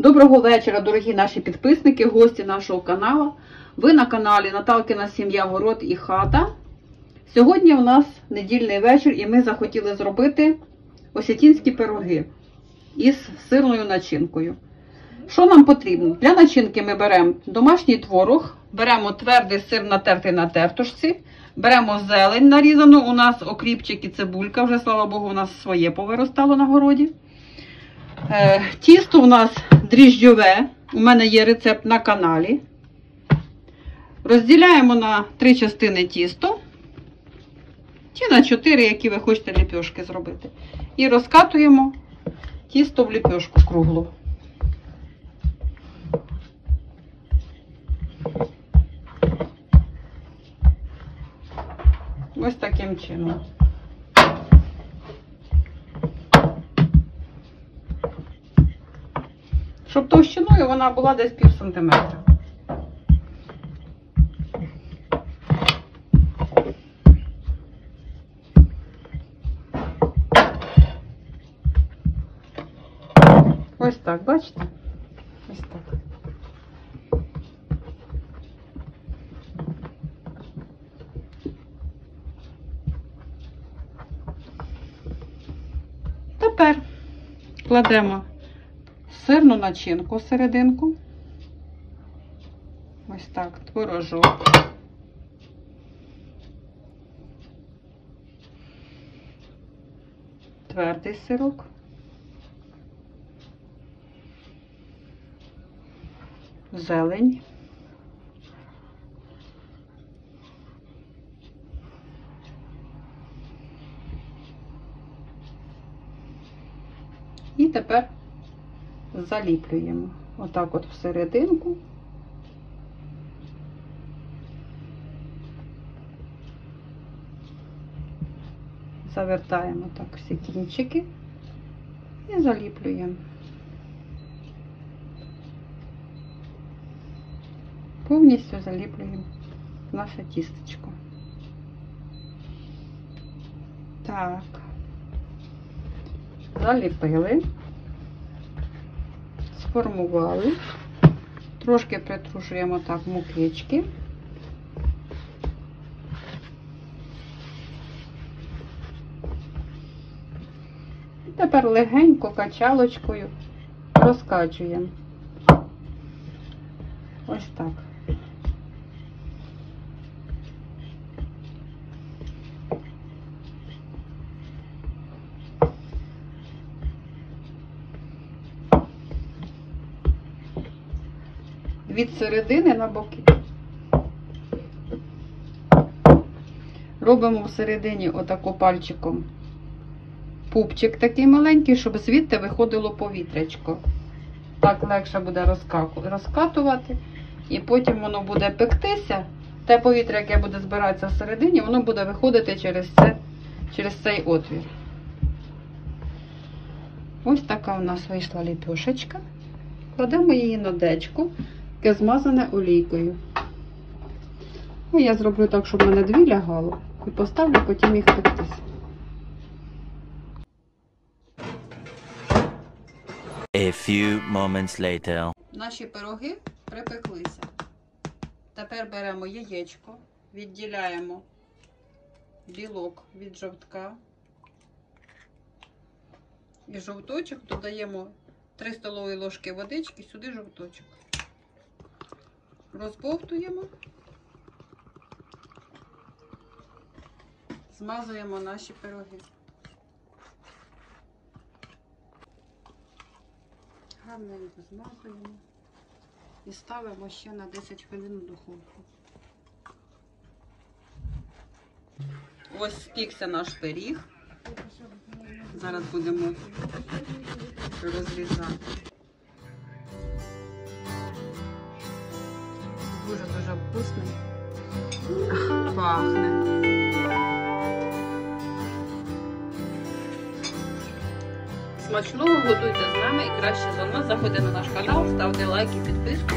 Доброго вечора, дорогі наші підписники, гості нашого каналу. Ви на каналі Наталкина Сім'я, Город і Хата. Сьогодні у нас недільний вечір і ми захотіли зробити осетінські пироги із сирною начинкою. Що нам потрібно? Для начинки ми беремо домашній творог, беремо твердий сир натертий на тертушці, беремо зелень нарізану. У нас окріпчик і цибулька, вже слава Богу, у нас своє повиростало на городі. Е, Тісто у нас дріжджове. У мене є рецепт на каналі. Розділяємо на три частини тісто. Чи на чотири, які ви хочете ліпьошки зробити. І розкатуємо тісто в ліпьошку круглу. Ось таким чином. Щоб товщиною вона була десь пів сантиметра. Ось так, бачите? Ось так. Тепер кладемо сирну начинку серединку. Ось так, творожок. Твердий сирок. Зелень. І тепер заліплюємо отак от всерединку. Завертаємо так всі кінчики і заліплюємо. Повністю заліплюємо наше тістечко. Так, заліпили сформували. Трошки притрушуємо так мукички. І тепер легенько качалочкою розкачуємо. Ось так. Від середини на боки. Робимо всередині отако пальчиком пупчик такий маленький, щоб звідти виходило повітрячко. Так легше буде розкатувати. І потім воно буде пектися. Те повітря, яке буде збиратися всередині, воно буде виходити через, це, через цей отвір. Ось така у нас вийшла ліпешечка. Кладемо її на дечку яке змазане олійкою. Ну, я зроблю так, щоб в мене дві лягало, і поставлю потім їх пектись. A few moments later. Наші пироги припеклися. Тепер беремо яєчко, відділяємо білок від жовтка. І жовточок додаємо 3 столові ложки водички, сюди жовточок розбовтуємо, змазуємо наші пироги. Гарненько змазуємо і ставимо ще на 10 хвилин у духовку. Ось спікся наш пиріг. Зараз будемо розрізати. Дуже-дуже вкусний. Пахне. Смачного готуйте з нами і краще за нас. Заходьте на наш канал, ставте лайки, підписку.